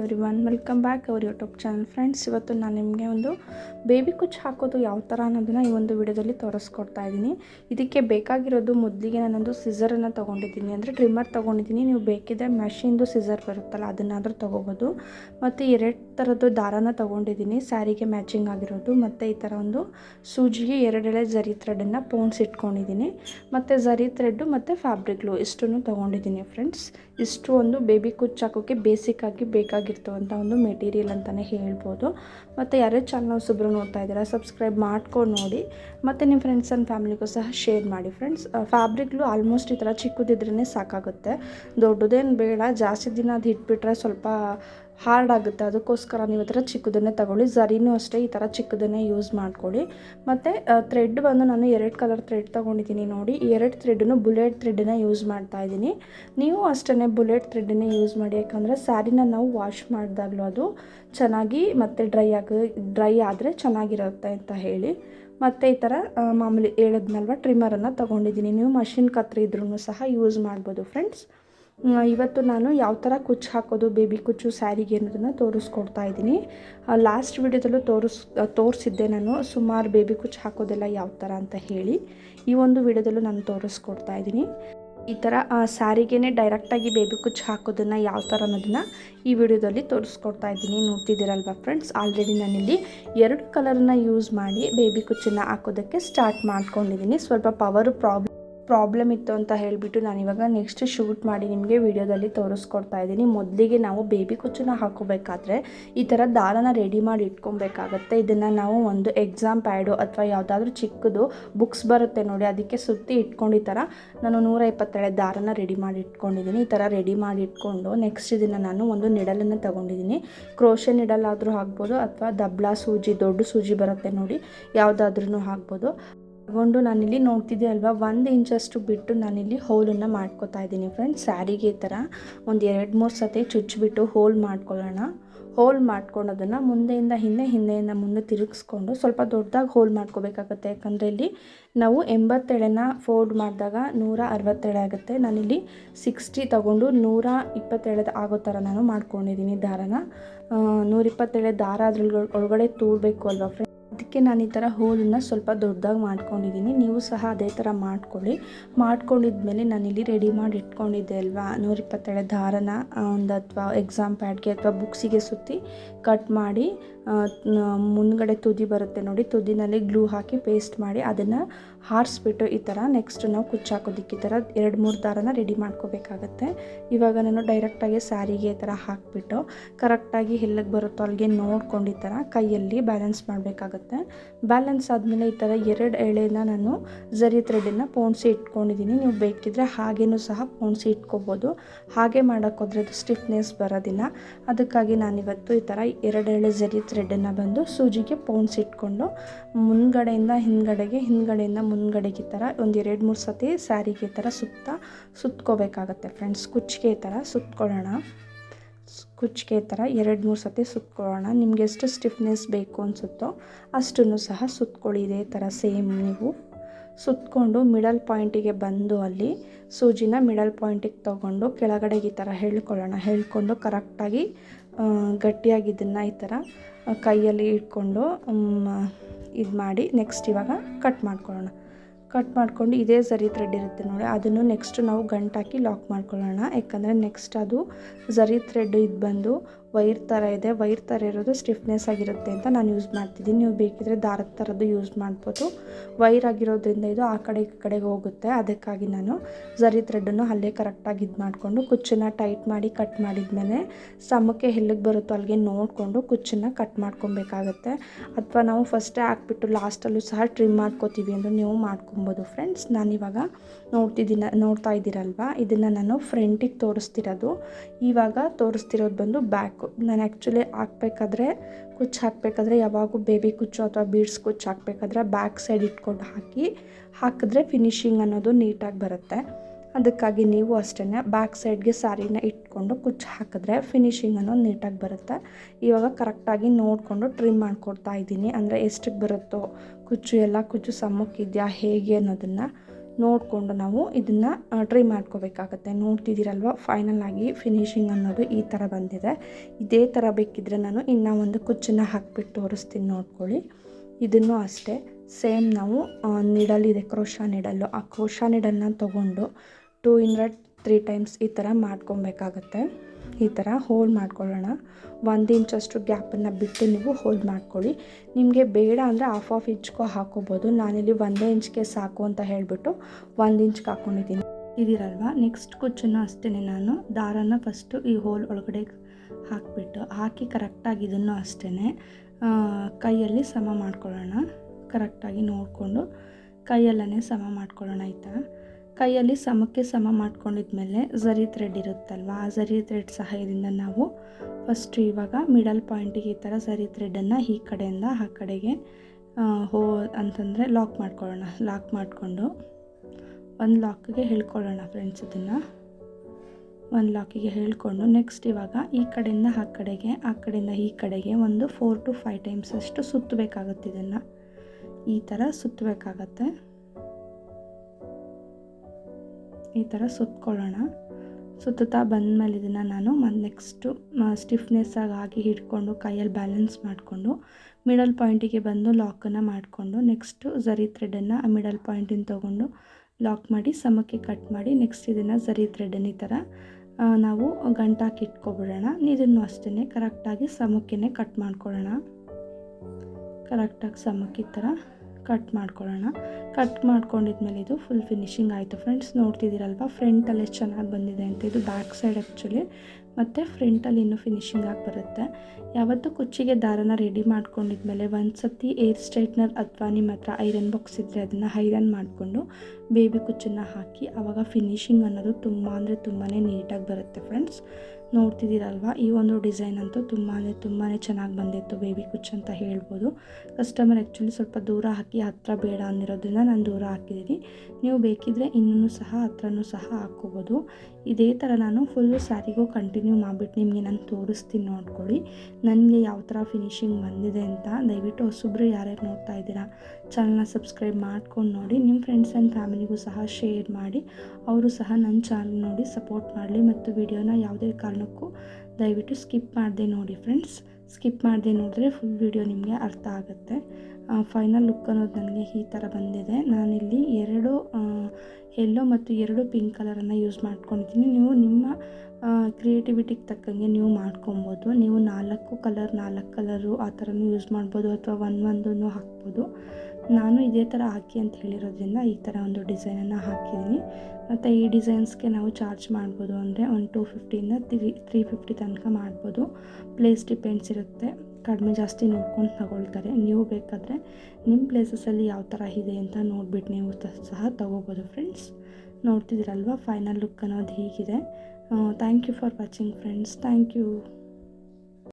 Every one welcome back ಅವ್ರ YouTube channel friends ಇವತ್ತು ನಾನು ನಿಮಗೆ ಒಂದು ಬೇಬಿ ಕುಚ್ ಹಾಕೋದು ಯಾವ ಥರ ಅನ್ನೋದನ್ನು ಈ ಒಂದು ವಿಡಿಯೋದಲ್ಲಿ ತೋರಿಸ್ಕೊಡ್ತಾ ಇದ್ದೀನಿ ಇದಕ್ಕೆ ಬೇಕಾಗಿರೋದು ಮೊದಲಿಗೆ ನಾನೊಂದು ಸಿಸರನ್ನು ತೊಗೊಂಡಿದ್ದೀನಿ. ಅಂದರೆ ಟ್ರಿಮ್ಮರ್ ತೊಗೊಂಡಿದ್ದೀನಿ. ನೀವು ಬೇಕಿದ್ರೆ ಮೆಷಿನ್ದು ಸಿಸರ್ ಬರುತ್ತಲ್ಲ, ಅದನ್ನಾದರೂ ತೊಗೋಬೋದು. ಮತ್ತು ಎರಡು ಥರದ್ದು ದಾರನ ತೊಗೊಂಡಿದ್ದೀನಿ. ಸ್ಯಾರಿಗೆ ಮ್ಯಾಚಿಂಗ್ ಆಗಿರೋದು. ಮತ್ತು ಈ ಥರ ಒಂದು ಸೂಜಿಗೆ ಎರಡೆಳೆ ಜರಿ ಥ್ರೆಡನ್ನು ಪೋಣ್ಸ್ ಇಟ್ಕೊಂಡಿದ್ದೀನಿ. ಮತ್ತು ಜರಿ ಥ್ರೆಡ್ಡು ಮತ್ತು ಫ್ಯಾಬ್ರಿಕ್ಲು ಇಷ್ಟನ್ನು ತೊಗೊಂಡಿದ್ದೀನಿ ಫ್ರೆಂಡ್ಸ್ ಇಷ್ಟು ಒಂದು ಬೇಬಿ ಕುಚ್ಚು ಹಾಕೋಕ್ಕೆ ಬೇಸಿಕ್ಕಾಗಿ ಬೇಕಾಗಿರ್ತವಂಥ ಒಂದು ಮೆಟೀರಿಯಲ್ ಅಂತಲೇ ಹೇಳ್ಬೋದು. ಮತ್ತು ಯಾರೇ ಚಾನಲ್ ಹೊಸಬ್ರು ನೋಡ್ತಾ ಇದ್ದೀರಾ ಸಬ್ಸ್ಕ್ರೈಬ್ ಮಾಡ್ಕೊಂಡು ನೋಡಿ. ಮತ್ತು ನಿಮ್ಮ ಫ್ರೆಂಡ್ಸ್ ಆ್ಯಂಡ್ ಫ್ಯಾಮಿಲಿಗೂ ಸಹ ಶೇರ್ ಮಾಡಿ ಫ್ರೆಂಡ್ಸ್ ಫ್ಯಾಬ್ರಿಕ್ಲು ಆಲ್ಮೋಸ್ಟ್ ಈ ಥರ ಚಿಕ್ಕದಿದ್ರೇ ಸಾಕಾಗುತ್ತೆ. ದೊಡ್ಡದೇನು ಬೇಡ, ಜಾಸ್ತಿ ದಿನ ಅದು ಇಟ್ಬಿಟ್ರೆ ಸ್ವಲ್ಪ ಹಾರ್ಡ್ ಆಗುತ್ತೆ. ಅದಕ್ಕೋಸ್ಕರ ನೀವು ಈ ಥರ ಚಿಕ್ಕದನ್ನೇ ತಗೊಳ್ಳಿ. ಝರಿನೂ ಅಷ್ಟೇ ಈ ಥರ ಚಿಕ್ಕದನ್ನೇ ಯೂಸ್ ಮಾಡ್ಕೊಳ್ಳಿ. ಮತ್ತು ಥ್ರೆಡ್ ಬಂದು ನಾನು ಎರಡು ಕಲರ್ ಥ್ರೆಡ್ ತೊಗೊಂಡಿದ್ದೀನಿ ನೋಡಿ. ಈ ಎರಡು ಥ್ರೆಡ್ನು ಬುಲೆಟ್ ಥ್ರೆಡ್ನ ಯೂಸ್ ಮಾಡ್ತಾ ಇದ್ದೀನಿ. ನೀವು ಅಷ್ಟೇ ಬುಲೆಟ್ ಥ್ರೆಡ್ನೇ ಯೂಸ್ ಮಾಡಿ. ಯಾಕಂದರೆ ಸ್ಯಾರಿನ ನಾವು ವಾಶ್ ಮಾಡಿದಾಗಲೂ ಅದು ಚೆನ್ನಾಗಿ ಮತ್ತು ಡ್ರೈ ಆಗ ಡ್ರೈ ಆದರೆ ಚೆನ್ನಾಗಿರುತ್ತೆ ಅಂತ ಹೇಳಿ. ಮತ್ತು ಈ ಥರ ಮಾಮೂಲಿ ಹೇಳಿದ್ನಲ್ವ ಟ್ರಿಮ್ಮರನ್ನು ತೊಗೊಂಡಿದ್ದೀನಿ. ನೀವು ಮಷಿನ್ ಕತ್ರಿ ಇದ್ರೂ ಸಹ ಯೂಸ್ ಮಾಡ್ಬೋದು ಫ್ರೆಂಡ್ಸ್ ಇವತ್ತು ನಾನು ಯಾವ ಥರ ಕುಚ್ಚು ಹಾಕೋದು, ಬೇಬಿ ಕುಚ್ಚು, ಸ್ಯಾರಿಗೆ ಅನ್ನೋದನ್ನು ತೋರಿಸ್ಕೊಡ್ತಾ ಇದ್ದೀನಿ. ಲಾಸ್ಟ್ ವಿಡಿಯೋದಲ್ಲೂ ತೋರಿಸ್ ತೋರಿಸಿದ್ದೆ ನಾನು, ಸುಮಾರು ಬೇಬಿ ಕುಚ್ಚು ಹಾಕೋದೆಲ್ಲ ಯಾವ ಥರ ಅಂತ ಹೇಳಿ. ಈ ಒಂದು ವಿಡಿಯೋದಲ್ಲೂ ನಾನು ತೋರಿಸ್ಕೊಡ್ತಾ ಇದ್ದೀನಿ. ಈ ಥರ ಸ್ಯಾರಿಗೇ ಡೈರೆಕ್ಟಾಗಿ ಬೇಬಿ ಕುಚ್ಚು ಹಾಕೋದನ್ನು ಯಾವ ಥರ ಅನ್ನೋದನ್ನು ಈ ವಿಡಿಯೋದಲ್ಲಿ ತೋರಿಸ್ಕೊಡ್ತಾ ಇದ್ದೀನಿ. ನೋಡ್ತಿದ್ದೀರಲ್ವ ಫ್ರೆಂಡ್ಸ್ ಆಲ್ರೆಡಿ ನಾನಿಲ್ಲಿ ಎರಡು ಕಲರನ್ನ ಯೂಸ್ ಮಾಡಿ ಬೇಬಿ ಕುಚ್ಚನ್ನು ಹಾಕೋದಕ್ಕೆ ಸ್ಟಾರ್ಟ್ ಮಾಡ್ಕೊಂಡಿದ್ದೀನಿ. ಸ್ವಲ್ಪ ಪವರು ಪ್ರಾಬ್ಲಮ್ ಪ್ರಾಬ್ಲಮ್ ಇತ್ತು ಅಂತ ಹೇಳಿಬಿಟ್ಟು ನಾನಿವಾಗ ನೆಕ್ಸ್ಟ್ ಶೂಟ್ ಮಾಡಿ ನಿಮಗೆ ವಿಡಿಯೋದಲ್ಲಿ ತೋರಿಸ್ಕೊಡ್ತಾ ಇದ್ದೀನಿ. ಮೊದಲಿಗೆ ನಾವು ಬೇಬಿ ಕುಚ್ಚನ್ನ ಹಾಕೋಬೇಕಾದ್ರೆ ಈ ಥರ ದಾರನ ರೆಡಿ ಮಾಡಿ ಇಟ್ಕೊಬೇಕಾಗತ್ತೆ. ಇದನ್ನು ನಾವು ಒಂದು ಎಕ್ಸಾಮ್ ಪ್ಯಾಡು ಅಥವಾ ಯಾವುದಾದ್ರೂ ಚಿಕ್ಕದು ಬುಕ್ಸ್ ಬರುತ್ತೆ ನೋಡಿ, ಅದಕ್ಕೆ ಸುತ್ತಿ ಇಟ್ಕೊಂಡು ಈ ಥರ ನಾನು ನೂರ ಇಪ್ಪತ್ತೆರಡು ದಾರನ ರೆಡಿ ಮಾಡಿ ಇಟ್ಕೊಂಡಿದ್ದೀನಿ. ಈ ಥರ ರೆಡಿ ಮಾಡಿ ಇಟ್ಕೊಂಡು ನೆಕ್ಸ್ಟ್ ಇದನ್ನು ನಾನು ಒಂದು ನಿಡಲನ್ನು ತೊಗೊಂಡಿದ್ದೀನಿ. ಕ್ರೋಶೆ ನಿಡಲ್ ಆದರೂ ಹಾಕ್ಬೋದು ಅಥವಾ ದಬ್ಲಾ ಸೂಜಿ, ದೊಡ್ಡ ಸೂಜಿ ಬರುತ್ತೆ ನೋಡಿ ಯಾವುದಾದ್ರೂ ಹಾಕ್ಬೋದು. ತಗೊಂಡು ನಾನಿಲ್ಲಿ ನೋಡ್ತಿದ್ದೆ ಅಲ್ವಾ? ಒಂದು ಇಂಚಷ್ಟು ಬಿಟ್ಟು ನಾನಿಲ್ಲಿ ಹೋಲನ್ನು ಮಾಡ್ಕೊತಾ ಇದ್ದೀನಿ ಫ್ರೆಂಡ್ಸ್ ಸ್ಯಾರಿಗೆ ಥರ ಒಂದು ಎರಡು, ಮೂರು ಸತಿ ಚುಚ್ಚಿಬಿಟ್ಟು ಹೋಲ್ ಮಾಡ್ಕೊಳ್ಳೋಣ. ಹೋಲ್ ಮಾಡ್ಕೊಂಡು ಅದನ್ನು ಮುಂದೆಯಿಂದ ಹಿಂದೆ, ಹಿಂದೆಯಿಂದ ಮುಂದೆ ತಿರುಗಿಸ್ಕೊಂಡು ಸ್ವಲ್ಪ ದೊಡ್ಡದಾಗಿ ಹೋಲ್ ಮಾಡ್ಕೋಬೇಕಾಗುತ್ತೆ. ಯಾಕಂದರೆ ಇಲ್ಲಿ ನಾವು ಎಂಬತ್ತೆಳೆನ ಫೋಲ್ಡ್ ಮಾಡಿದಾಗ ನೂರ ಅರವತ್ತೇಳು ಆಗುತ್ತೆ. ನಾನಿಲ್ಲಿ ಸಿಕ್ಸ್ಟಿ ತಗೊಂಡು ನೂರ ಇಪ್ಪತ್ತೇಳದ ಆಗೋ ಥರ ನಾನು ಮಾಡ್ಕೊಂಡಿದ್ದೀನಿ ದಾರನ ನೂರ ಇಪ್ಪತ್ತೇಳು ದಾರ ಅದ್ರೊಳಗಡೆ ಒಳಗಡೆ ತೂರಬೇಕು ಅಲ್ವಾ ಫ್ರೆಂಡ್ ಅದಕ್ಕೆ ನಾನು ಈ ಥರ ಹೋಲನ್ನು ಸ್ವಲ್ಪ ದೊಡ್ಡದಾಗಿ ಮಾಡ್ಕೊಂಡಿದ್ದೀನಿ. ನೀವು ಸಹ ಅದೇ ಥರ ಮಾಡ್ಕೊಳ್ಳಿ. ಮಾಡ್ಕೊಂಡಿದ್ಮೇಲೆ ನಾನಿಲ್ಲಿ ರೆಡಿ ಮಾಡಿ ಇಟ್ಕೊಂಡಿದ್ದೆ ಅಲ್ವಾ? ನೂರಿಪ್ಪತ್ತೆರಡು ದಾರನ ಒಂದು ಅಥವಾ ಎಕ್ಸಾಮ್ ಪ್ಯಾಡ್ಗೆ ಅಥವಾ ಬುಕ್ಸಿಗೆ ಸುತ್ತಿ ಕಟ್ ಮಾಡಿ ಮುಂದ್ಗಡೆ ತುದಿ ಬರುತ್ತೆ ನೋಡಿ. ತುದಿನಲ್ಲಿ ಗ್ಲೂ ಹಾಕಿ ಪೇಸ್ಟ್ ಮಾಡಿ ಅದನ್ನು ಹಾರಿಸ್ಬಿಟ್ಟು ಈ ಥರ ನೆಕ್ಸ್ಟ್ ನಾವು ಕುಚ್ಚಾಕೋದಕ್ಕೆ ಈ ಥರ ಎರಡು ಮೂರು ದಾರನ ರೆಡಿ ಮಾಡ್ಕೋಬೇಕಾಗತ್ತೆ. ಇವಾಗ ನಾನು ಡೈರೆಕ್ಟಾಗಿ ಸ್ಯಾರಿಗೆ ಈ ಥರ ಹಾಕಿಬಿಟ್ಟು ಕರೆಕ್ಟಾಗಿ ಎಲ್ಲಿಗೆ ಬರುತ್ತೋ ಅಲ್ಲಿಗೆ ನೋಡ್ಕೊಂಡು ಈ ಥರ ಕೈಯಲ್ಲಿ ಬ್ಯಾಲೆನ್ಸ್ ಮಾಡಬೇಕಾಗತ್ತೆ. ಬ್ಯಾಲೆನ್ಸ್ ಆದಮೇಲೆ ಈ ಥರ ಎರಡು ಎಳೆನ ನಾನು ಜರಿ ಥ್ರೆಡನ್ನು ಪೋಣಿಸಿ ಇಟ್ಕೊಂಡಿದ್ದೀನಿ. ನೀವು ಬೇಕಿದ್ರೆ ಹಾಗೇನೂ ಸಹ ಪೋಣಿಸಿ ಇಟ್ಕೋಬೋದು. ಹಾಗೆ ಮಾಡೋಕ್ಕೋದ್ರೆ ಅದು ಸ್ಟಿಫ್ನೆಸ್ ಬರೋದಿಲ್ಲ. ಅದಕ್ಕಾಗಿ ನಾನಿವತ್ತು ಈ ಥರ ಎರಡು ಎಳೆ ಜರಿ ಥ್ರೆಡನ್ನು ಬಂದು ಸೂಜಿಗೆ ಪೌನ್ಸ್ ಇಟ್ಕೊಂಡು ಮುಂದ್ಗಡೆಯಿಂದ ಹಿಂದ್ಗಡೆಗೆ, ಹಿಂದ್ಗಡೆಯಿಂದ ಮುಂದ್ಗಡೆಗೆ ಥರ ಒಂದು ಎರಡು ಮೂರು ಸತಿ ಸ್ಯಾರಿಗೆ ಥರ ಸುತ್ತ ಸುತ್ಕೋಬೇಕಾಗತ್ತೆ ಫ್ರೆಂಡ್ಸ್. ಕುಚ್ಚಿಗೆ ಥರ ಸುತ್ಕೊಳ್ಳೋಣ. ಕುಚ್ಚಿಗೆ ಥರ ಎರಡು ಮೂರು ಸತಿ ಸುತ್ಕೊಳ್ಳೋಣ. ನಿಮ್ಗೆ ಎಷ್ಟು ಸ್ಟಿಫ್ನೆಸ್ ಬೇಕು ಅನಿಸುತ್ತೋ ಅಷ್ಟನ್ನು ಸಹ ಸುತ್ಕೊಳ್ಳಿ. ಇದೇ ಥರ ಸೇಮ್ ನೀವು ಸುತ್ಕೊಂಡು ಮಿಡಲ್ ಪಾಯಿಂಟಿಗೆ ಬಂದು ಅಲ್ಲಿ ಸೂಜಿನ ಮಿಡಲ್ ಪಾಯಿಂಟಿಗೆ ತೊಗೊಂಡು ಕೆಳಗಡೆಗೆ ಈ ಥರ ಹೇಳ್ಕೊಳ್ಳೋಣ. ಹೇಳ್ಕೊಂಡು ಕರೆಕ್ಟಾಗಿ ಗಟ್ಟಿಯಾಗಿ ಇದನ್ನು ಈ ಥರ ಕೈಯಲ್ಲಿ ಇಟ್ಕೊಂಡು ಇದು ಮಾಡಿ ನೆಕ್ಸ್ಟ್ ಇವಾಗ ಕಟ್ ಮಾಡ್ಕೊಳ್ಳೋಣ. ಕಟ್ ಮಾಡಿಕೊಂಡು ಇದೇ ಝರಿ ಥ್ರೆಡ್ ಇರುತ್ತೆ ನೋಡಿ, ಅದನ್ನು ನೆಕ್ಸ್ಟ್ ನಾವು ಗಂಟಾಕಿ ಲಾಕ್ ಮಾಡ್ಕೊಳ್ಳೋಣ. ಯಾಕಂದರೆ ನೆಕ್ಸ್ಟ್ ಅದು ಝರಿ ಥ್ರೆಡ್ ಇದು ಬಂದು ವೈರ್ ಥರ ಇದೆ, ವೈರ್ ಥರ ಇರೋದು ಸ್ಟಿಫ್ನೆಸ್ ಆಗಿರುತ್ತೆ ಅಂತ ನಾನು ಯೂಸ್ ಮಾಡ್ತಿದ್ದೀನಿ. ನೀವು ಬೇಕಿದ್ರೆ ದಾರದ ಥರದ್ದು ಯೂಸ್ ಮಾಡ್ಬೋದು. ವೈರ್ ಆಗಿರೋದ್ರಿಂದ ಇದು ಆ ಕಡೆ ಈ ಕಡೆಗೆ ಹೋಗುತ್ತೆ. ಅದಕ್ಕಾಗಿ ನಾನು ಝರಿ ಥ್ರೆಡನ್ನು ಅಲ್ಲೇ ಕರೆಕ್ಟಾಗಿ ಇದು ಮಾಡಿಕೊಂಡು ಕುಚ್ಚನ್ನು ಟೈಟ್ ಮಾಡಿ ಕಟ್ ಮಾಡಿದ್ಮೇಲೆ ಸಮಕ್ಕೆ ಎಲ್ಲಿಗೆ ಬರುತ್ತೋ ಅಲ್ಲಿಗೆ ನೋಡಿಕೊಂಡು ಕುಚ್ಚನ್ನು ಕಟ್ ಮಾಡ್ಕೊಬೇಕಾಗತ್ತೆ. ಅಥವಾ ನಾವು ಫಸ್ಟೇ ಹಾಕ್ಬಿಟ್ಟು ಲಾಸ್ಟಲ್ಲೂ ಸಹ ಟ್ರಿಮ್ ಮಾಡ್ಕೋತೀವಿ ಅಂದರೆ ನೀವು ಮಾಡ್ಕೊಬೋದು ಫ್ರೆಂಡ್ಸ್ ನಾನಿವಾಗ ನೋಡ್ತಿದ್ದೀನ, ನೋಡ್ತಾ ಇದ್ದೀರಲ್ವ? ಇದನ್ನು ನಾನು ಫ್ರಂಟಿಗೆ ತೋರಿಸ್ತಿರೋದು. ಇವಾಗ ತೋರಿಸ್ತಿರೋದು ಬಂದು ಬ್ಯಾಕು ನಾನು ಆ್ಯಕ್ಚುಲಿ ಹಾಕ್ಬೇಕಾದ್ರೆ ಕುಚ್ಚು ಹಾಕಬೇಕಾದ್ರೆ ಯಾವಾಗೂ ಬೇಬಿ ಕುಚ್ಚು ಅಥವಾ ಬೀಡ್ಸ್ ಕುಚ್ಚು ಹಾಕಬೇಕಾದ್ರೆ ಬ್ಯಾಕ್ ಸೈಡ್ ಇಟ್ಕೊಂಡು ಹಾಕಿ, ಹಾಕಿದ್ರೆ ಫಿನಿಶಿಂಗ್ ಅನ್ನೋದು ನೀಟಾಗಿ ಬರುತ್ತೆ. ಅದಕ್ಕಾಗಿ ನೀವು ಅಷ್ಟೇ ಬ್ಯಾಕ್ ಸೈಡ್ಗೆ ಸ್ಯಾರಿನ ಇಟ್ಕೊಂಡು ಕುಚ್ಚು ಹಾಕಿದ್ರೆ ಫಿನಿಶಿಂಗ್ ಅನ್ನೋದು ನೀಟಾಗಿ ಬರುತ್ತೆ. ಇವಾಗ ಕರೆಕ್ಟಾಗಿ ನೋಡಿಕೊಂಡು ಟ್ರಿಮ್ ಮಾಡಿಕೊಡ್ತಾ ಇದ್ದೀನಿ. ಅಂದರೆ ಎಷ್ಟಕ್ಕೆ ಬರುತ್ತೋ, ಕುಚ್ಚು ಎಲ್ಲ ಕುಚ್ಚು ಸಮಕ್ಕಿದೆಯಾ ಹೇಗೆ ಅನ್ನೋದನ್ನು ನೋಡಿಕೊಂಡು ನಾವು ಇದನ್ನು ಟ್ರೈ ಮಾಡ್ಕೋಬೇಕಾಗತ್ತೆ. ನೋಡ್ತಿದ್ದೀರಲ್ವ? ಫೈನಲ್ ಆಗಿ ಫಿನಿಶಿಂಗ್ ಅನ್ನೋದು ಈ ಥರ ಬಂದಿದೆ. ಇದೇ ಥರ ಬೇಕಿದ್ರೆ ನಾನು ಇನ್ನೂ ಒಂದು ಕುಚ್ಚನ್ನು ಹಾಕಿಬಿಟ್ಟು ತೋರಿಸ್ತೀನಿ ನೋಡ್ಕೊಳ್ಳಿ. ಇದನ್ನು ಅಷ್ಟೇ. ಸೇಮ್ ನಾವು ನಿಡಲ್ ಇದೆ ಕ್ರೋಶಾ ನಿಡಲ್ಲು ಆ ಕ್ರೋಶಾ ನಿಡಲ್ನ ತೊಗೊಂಡು ಟೂ ಇಂಡ್ರೆಡ್ ತ್ರೀ ಟೈಮ್ಸ್ ಈ ಥರ ಮಾಡ್ಕೊಬೇಕಾಗತ್ತೆ. ಈ ಥರ ಹೋಲ್ ಮಾಡ್ಕೊಳ್ಳೋಣ. ಒಂದು ಇಂಚಷ್ಟು ಗ್ಯಾಪನ್ನು ಬಿಟ್ಟು ನೀವು ಹೋಲ್ ಮಾಡ್ಕೊಳ್ಳಿ. ನಿಮಗೆ ಬೇಡ ಅಂದರೆ ಹಾಫ್ ಆಫ್ ಇಂಚ್ಗೂ ಹಾಕೋಬೋದು. ನಾನಿಲ್ಲಿ ಒಂದೇ ಇಂಚ್ಗೆ ಸಾಕು ಅಂತ ಹೇಳಿಬಿಟ್ಟು ಒಂದು ಇಂಚ್ಗೆ ಹಾಕ್ಕೊಂಡಿದ್ದೀನಿ ಇದಿರಲ್ವ? ನೆಕ್ಸ್ಟ್ ಕುಚ್ಚನ್ನು ಅಷ್ಟೇ ನಾನು. ದಾರನ ಫಸ್ಟು ಈ ಹೋಲ್ ಒಳಗಡೆ ಹಾಕಿಬಿಟ್ಟು ಹಾಕಿ ಕರೆಕ್ಟಾಗಿ ಇದನ್ನು ಅಷ್ಟೇ ಕೈಯಲ್ಲಿ ಸಮ ಮಾಡ್ಕೊಳ್ಳೋಣ. ಕರೆಕ್ಟಾಗಿ ನೋಡಿಕೊಂಡು ಕೈಯಲ್ಲೇ ಸಮ ಮಾಡ್ಕೊಳ್ಳೋಣ ಆಯಿತಾ ಕೈಯಲ್ಲಿ ಸಮಕ್ಕೆ ಸಮ ಮಾಡ್ಕೊಂಡಿದ್ಮೇಲೆ ಝರಿ ಥ್ರೆಡ್ ಇರುತ್ತಲ್ವ, ಆ ಝರಿ ಥ್ರೆಡ್ ಸಹಾಯದಿಂದ ನಾವು ಫಸ್ಟ್ ಇವಾಗ ಮಿಡಲ್ ಪಾಯಿಂಟಿಗೆ ಈ ಥರ ಝರಿ ಥ್ರೆಡನ್ನು ಈ ಕಡೆಯಿಂದ ಆ ಕಡೆಗೆ ಹೋ ಅಂತಂದರೆ ಲಾಕ್ ಮಾಡ್ಕೊಳ್ಳೋಣ ಲಾಕ್ ಮಾಡಿಕೊಂಡು ಒಂದು ಲಾಕಿಗೆ ಹೇಳ್ಕೊಳ್ಳೋಣ ಫ್ರೆಂಡ್ಸ್ ಇದನ್ನು. ಒಂದು ಲಾಕಿಗೆ ಹೇಳ್ಕೊಂಡು ನೆಕ್ಸ್ಟ್ ಇವಾಗ ಈ ಕಡೆಯಿಂದ ಆ ಕಡೆಗೆ, ಆ ಕಡೆಯಿಂದ ಈ ಕಡೆಗೆ ಒಂದು ಫೋರ್ ಟು ಫೈವ್ ಟೈಮ್ಸ್ ಅಷ್ಟು ಸುತ್ತಬೇಕಾಗುತ್ತೆ ಇದನ್ನು. ಈ ಥರ ಸುತ್ತಬೇಕಾಗತ್ತೆ. ಈ ಥರ ಸುತ್ತಕೊಳ್ಳೋಣ ಸುತ್ತುತ್ತಾ ಬಂದಮೇಲೆ ಇದನ್ನು ನಾನು ನೆಕ್ಸ್ಟು ಸ್ಟಿಫ್ನೆಸ್ಸಾಗಿ ಹಾಕಿ ಹಿಡ್ಕೊಂಡು ಕೈಯಲ್ಲಿ ಬ್ಯಾಲೆನ್ಸ್ ಮಾಡಿಕೊಂಡು ಮಿಡಲ್ ಪಾಯಿಂಟಿಗೆ ಬಂದು ಲಾಕನ್ನು ಮಾಡಿಕೊಂಡು ನೆಕ್ಸ್ಟು ಝರಿ ಥ್ರೆಡನ್ನು ಆ ಮಿಡಲ್ ಪಾಯಿಂಟಿಂದ ತೊಗೊಂಡು ಲಾಕ್ ಮಾಡಿ, ಸಮಕ್ಕೆ ಕಟ್ ಮಾಡಿ ನೆಕ್ಸ್ಟ್ ಇದನ್ನು ಝರಿ ಥ್ರೆಡನ್ನು ಈ ಥರ ನಾವು ಗಂಟಾಕಿ ಇಟ್ಕೊಬಿಡೋಣ. ಇದನ್ನು ಅಷ್ಟೇ ಕರೆಕ್ಟಾಗಿ ಸಮಕ್ಕೆ ಕಟ್ ಮಾಡ್ಕೊಳ್ಳೋಣ. ಕರೆಕ್ಟಾಗಿ ಸಮಕ್ಕೆ ಈ ಥರ ಕಟ್ ಮಾಡ್ಕೊಳ್ಳೋಣ. ಕಟ್ ಮಾಡ್ಕೊಂಡಿದ್ಮೇಲೆ ಇದು ಫುಲ್ ಫಿನಿಶಿಂಗ್ ಆಯಿತು ಫ್ರೆಂಡ್ಸ್ ನೋಡ್ತಿದ್ದೀರಲ್ವ ಫ್ರಂಟಲ್ಲಿ ಎಷ್ಟು ಚೆನ್ನಾಗಿ ಬಂದಿದೆ ಅಂತ. ಇದು ಬ್ಯಾಕ್ ಸೈಡ್ ಆ್ಯಕ್ಚುಲಿ ಮತ್ತು ಫ್ರಂಟಲ್ಲಿ ಇನ್ನೂ ಫಿನಿಶಿಂಗ್ ಆಗಿ ಬರುತ್ತೆ. ಯಾವತ್ತೂ ಕುಚ್ಚಿಗೆ ದಾರನ ರೆಡಿ ಮಾಡ್ಕೊಂಡಿದ್ಮೇಲೆ ಒಂದು ಸತಿ ಏರ್ ಸ್ಟ್ರೈಟ್ನರ್ ಅಥವಾ ನಿಮ್ಮ ಹತ್ರ ಐರನ್ ಬಾಕ್ಸ್ ಇದ್ದರೆ ಅದನ್ನು ಐರನ್ ಮಾಡಿಕೊಂಡು ಬೇಬಿ ಕುಚ್ಚನ್ನು ಹಾಕಿ ಆವಾಗ ಫಿನಿಶಿಂಗ್ ಅನ್ನೋದು ತುಂಬ ಅಂದರೆ ತುಂಬಾ ನೀಟಾಗಿ ಬರುತ್ತೆ ಫ್ರೆಂಡ್ಸ್ ನೋಡ್ತಿದ್ದೀರಲ್ವ? ಈ ಒಂದು ಡಿಸೈನ್ ಅಂತೂ ತುಂಬಾ ತುಂಬಾ ಚೆನ್ನಾಗಿ ಬಂದಿತ್ತು. ಬೇಬಿ ಕುಚ್ ಅಂತ ಹೇಳ್ಬೋದು. ಕಸ್ಟಮರ್ ಆ್ಯಕ್ಚುಲಿ ಸ್ವಲ್ಪ ದೂರ ಹಾಕಿ ಹತ್ತಿರ ಬೇಡ ಅಂದಿರೋದ್ರಿಂದ ನಾನು ದೂರ ಹಾಕಿದ್ದೀನಿ. ನೀವು ಬೇಕಿದ್ದರೆ ಇನ್ನೂ ಸಹ, ಹತ್ರನೂ ಸಹ ಹಾಕ್ಕೋಬೋದು. ಇದೇ ಥರ ನಾನು ಫುಲ್ಲು ಸ್ಯಾರಿಗೂ ಕಂಟಿನ್ಯೂ ಮಾಡಿಬಿಟ್ಟು ನಿಮಗೆ ನಾನು ತೋರಿಸ್ತೀನಿ ನೋಡ್ಕೊಳ್ಳಿ. ನನಗೆ ಯಾವ ಥರ ಫಿನಿಶಿಂಗ್ ಬಂದಿದೆ ಅಂತ ದಯವಿಟ್ಟು ಹೊಸಬ್ರು ಯಾರ್ಯಾರು ನೋಡ್ತಾ ಇದ್ದೀರಾ ಚಾನಲ್ನ ಸಬ್ಸ್ಕ್ರೈಬ್ ಮಾಡ್ಕೊಂಡು ನೋಡಿ. ನಿಮ್ಮ ಫ್ರೆಂಡ್ಸ್ ಆ್ಯಂಡ್ ಫ್ಯಾಮಿಲಿಗೂ ಸಹ ಶೇರ್ ಮಾಡಿ. ಅವರು ಸಹ ನನ್ನ ಚಾನಲ್ ನೋಡಿ ಸಪೋರ್ಟ್ ಮಾಡಲಿ ಮತ್ತು ವಿಡಿಯೋನ ಯಾವುದೇ ಕಾರಣಕ್ಕೂ ದಯವಿಟ್ಟು ಸ್ಕಿಪ್ ಮಾಡಿದೆ ನೋಡಿ ಫ್ರೆಂಡ್ಸ್. ಸ್ಕಿಪ್ ಮಾಡಿದೆ ನೋಡಿದ್ರೆ ಫುಲ್ ವಿಡಿಯೋ ನಿಮಗೆ ಅರ್ಥ ಆಗುತ್ತೆ. ಫೈನಲ್ ಲುಕ್ ಅನ್ನೋದು ನನಗೆ ಈ ಥರ ಬಂದಿದೆ. ನಾನಿಲ್ಲಿ ಎರಡು ಎಲ್ಲೋ ಮತ್ತು ಎರಡು ಪಿಂಕ್ ಕಲರನ್ನು ಯೂಸ್ ಮಾಡ್ಕೊಂಡಿದ್ದೀನಿ. ನೀವು ನಿಮ್ಮ ಕ್ರಿಯೇಟಿವಿಟಿಗೆ ತಕ್ಕಂಗೆ ನೀವು ಮಾಡ್ಕೊಬೋದು. ನೀವು ನಾಲ್ಕು ಕಲರ್ ನಾಲ್ಕು ಕಲರು ಆ ಥರನೂ ಯೂಸ್ ಮಾಡ್ಬೋದು ಅಥವಾ ಒಂದು ಒಂದೂ ಹಾಕ್ಬೋದು. ನಾನು ಇದೇ ಥರ ಹಾಕಿ ಅಂತ ಹೇಳಿರೋದ್ರಿಂದ ಈ ಥರ ಒಂದು ಡಿಸೈನನ್ನು ಹಾಕಿದ್ದೀನಿ. ಮತ್ತು ಈ ಡಿಸೈನ್ಸ್ಗೆ ನಾವು ಚಾರ್ಜ್ ಮಾಡ್ಬೋದು ಅಂದರೆ ಒಂದು ಟೂ ಫಿಫ್ಟಿಯಿಂದ ತ್ರೀ ತ್ರೀ ಫಿಫ್ಟಿ ತನಕ ಮಾಡ್ಬೋದು. ಪ್ಲೇಸ್ ಡಿಪೆಂಡ್ಸ್ ಇರುತ್ತೆ. ಕಡಿಮೆ ಜಾಸ್ತಿ ನೋಡ್ಕೊಂಡು ತಗೊಳ್ತಾರೆ. ನೀವು ಬೇಕಾದರೆ ನಿಮ್ಮ ಪ್ಲೇಸಸಲ್ಲಿ ಯಾವ ಥರ ಇದೆ ಅಂತ ನೋಡಿಬಿಟ್ಟು ನೀವು ಸಹ ತಗೋಬೋದು ಫ್ರೆಂಡ್ಸ್. ನೋಡ್ತಿದ್ದೀರಲ್ವ? ಫೈನಲ್ ಲುಕ್ ಅನ್ನೋದು ಹೀಗಿದೆ. Thank you for watching friends. Thank you.